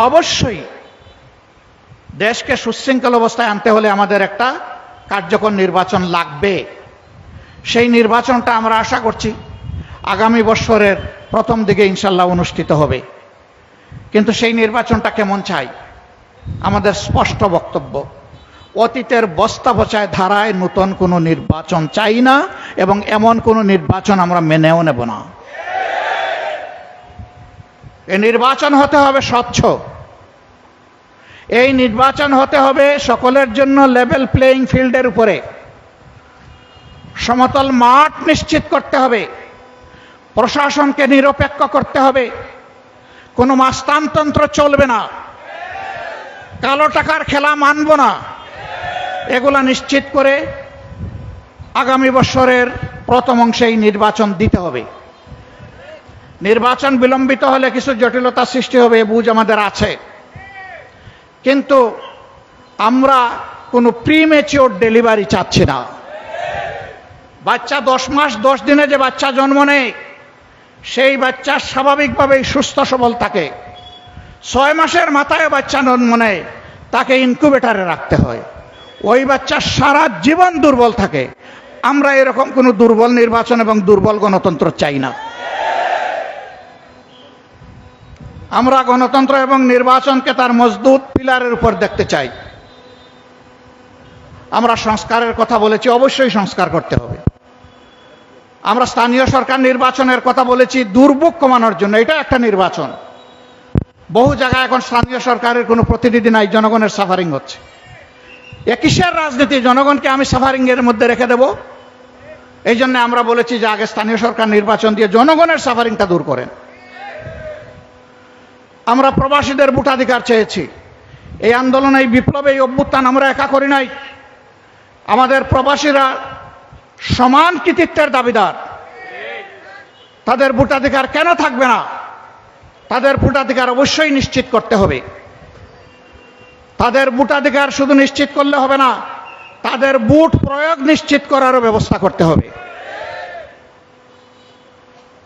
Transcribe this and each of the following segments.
অবশ্যই দেশকে সুশৃঙ্খল অবস্থায় আনতে হলে আমাদের একটা কার্যকর নির্বাচন লাগবে। সেই নির্বাচনটা আমরা আশা করছি আগামী বছরের প্রথম দিকে ইনশাল্লাহ অনুষ্ঠিত হবে। কিন্তু সেই নির্বাচনটা কেমন চাই? আমাদের স্পষ্ট বক্তব্য, অতীতের বস্তা পচায় ধারায় নতুন কোনো নির্বাচন চাই না এবং এমন কোনো নির্বাচন আমরা মেনেও নেব না। এ নির্বাচন হতে হবে স্বচ্ছ। এই নির্বাচন হতে হবে সকলের জন্য লেভেল প্লেয়িং ফিল্ডের উপরে। সমতল মাঠ নিশ্চিত করতে হবে। প্রশাসনকে নিরপেক্ষ করতে হবে। কোনো মাস্তানতন্ত্র চলবে না। কালো টাকার খেলা মানব না। এগুলা নিশ্চিত করে আগামী বছরের প্রথম অংশে এই নির্বাচন দিতে হবে। নির্বাচন বিলম্বিত হলে কিছু জটিলতা সৃষ্টি হবে বুঝ আমাদের আছে। কিন্তু আমরা কোনো প্রিমেচিওর ডেলিভারি চাচ্ছি না। বাচ্চা দশ মাস, দশ দিনে যে বাচ্চা জন্ম নেয়, সেই বাচ্চা স্বাভাবিকভাবেই সুস্থ সবল থাকে। ছয় মাসের মাথায় বাচ্চা জন্ম নেয়, তাকে ইনকুবেটারে রাখতে হয়। ওই বাচ্চা সারা জীবন দুর্বল থাকে। আমরা এরকম কোনো দুর্বল নির্বাচন এবং দুর্বল গণতন্ত্র চাই না। আমরা গণতন্ত্র এবং নির্বাচনকে তার মজবুত পিলারের উপর দেখতে চাই। আমরা সংস্কারের কথা বলেছি, অবশ্যই সংস্কার করতে হবে। আমরা স্থানীয় সরকার নির্বাচনের কথা বলেছি, দুর্ভোগ কমানোর জন্য। এটা একটা নির্বাচন। বহু জায়গায় এখন স্থানীয় সরকারের কোনো প্রতিনিধি নাই, জনগণের সাফারিং হচ্ছে। এ কিসের রাজনীতি? জনগণকে আমি সাফারিং এর মধ্যে রেখে দেব। এই জন্য আমরা বলেছি যে আগে স্থানীয় সরকার নির্বাচন দিয়ে জনগণের সাফারিংটা দূর করেন। আমরা প্রবাসীদের ভোটাধিকার চেয়েছি। এই আন্দোলন, এই বিপ্লবে, এই অভ্যুত্থান আমরা একা করি নাই। আমাদের প্রবাসীরা সমান কৃতিত্বের দাবিদার। তাদের ভোটাধিকার কেন থাকবে না? তাদের ভোটাধিকার অবশ্যই নিশ্চিত করতে হবে। তাদের ভোটাধিকার শুধু নিশ্চিত করলে হবে না, তাদের বুট প্রয়োগ নিশ্চিত করারও ব্যবস্থা করতে হবে।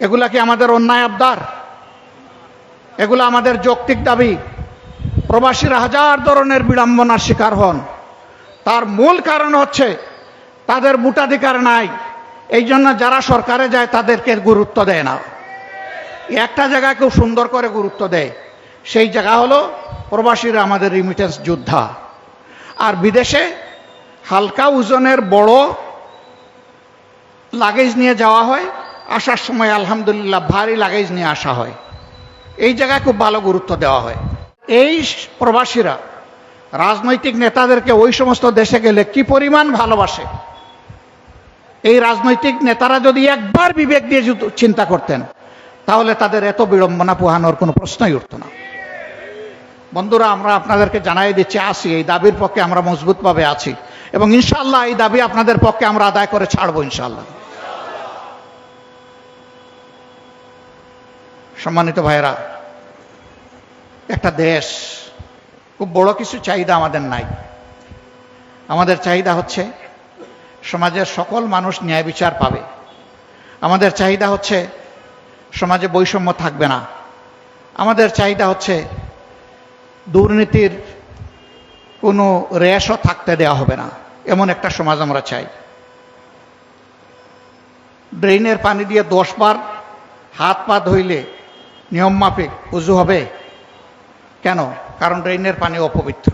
এগুলা কি আমাদের অন্যায় আবদার? এগুলো আমাদের যৌক্তিক দাবি। প্রবাসীরা হাজার ধরনের বিড়ম্বনার শিকার হন। তার মূল কারণ হচ্ছে তাদের ভোটাধিকার নাই। এই জন্য যারা সরকারে যায় তাদেরকে গুরুত্ব দেয় না। একটা জায়গায় খুব সুন্দর করে গুরুত্ব দেয়। সেই জায়গা হলো প্রবাসীরা আমাদের রিমিটেন্স যোদ্ধা। আর বিদেশে হালকা ওজনের বড় লাগেজ নিয়ে যাওয়া হয়। আসার সময় আলহামদুলিল্লাহ ভারী লাগেজ নিয়ে আসা হয়। এই জায়গায় খুব ভালো গুরুত্ব দেওয়া হয়। এই প্রবাসীরা, রাজনৈতিক নেতাদেরকে ওই সমস্ত দেশে গেলে কি পরিমাণ ভালোবাসে? এই রাজনৈতিক নেতারা যদি একবার বিবেক দিয়ে চিন্তা করতেন, তাহলে তাদের এত বিড়ম্বনা পোহানোর কোনো প্রশ্নই উঠত না। বন্ধুরা, আমরা আপনাদেরকে জানাই দিচ্ছি, আসি, এই দাবির পক্ষে আমরা মজবুতভাবে আছি এবং ইনশাল্লাহ এই দাবি আপনাদের পক্ষে আমরা আদায় করে ছাড়বো ইনশাল্লাহ সম্মানিত ভাইরা একটা দেশ, খুব বড় কিছু চাহিদা আমাদের নাই। আমাদের চাহিদা হচ্ছে সমাজের সকল মানুষ ন্যায় বিচার পাবে। আমাদের চাহিদা হচ্ছে সমাজে বৈষম্য থাকবে না। আমাদের চাহিদা হচ্ছে দুর্নীতির কোনো রেশও থাকতে দেওয়া হবে না, এমন একটা সমাজ আমরা চাই। ড্রেনের পানি দিয়ে দশবার হাত পা ধইলে নিয়ম মাফিক, উজু হবে। কেন? কারণ ড্রেনের পানি অপবিত্র।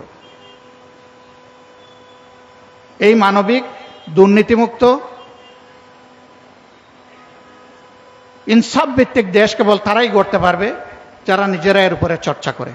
এই মানবিক দুর্নীতিমুক্ত ইনসাফ ভিত্তিক দেশ কেবল তারাই গড়তে পারবে যারা নিজেরা এর উপরে চর্চা করে।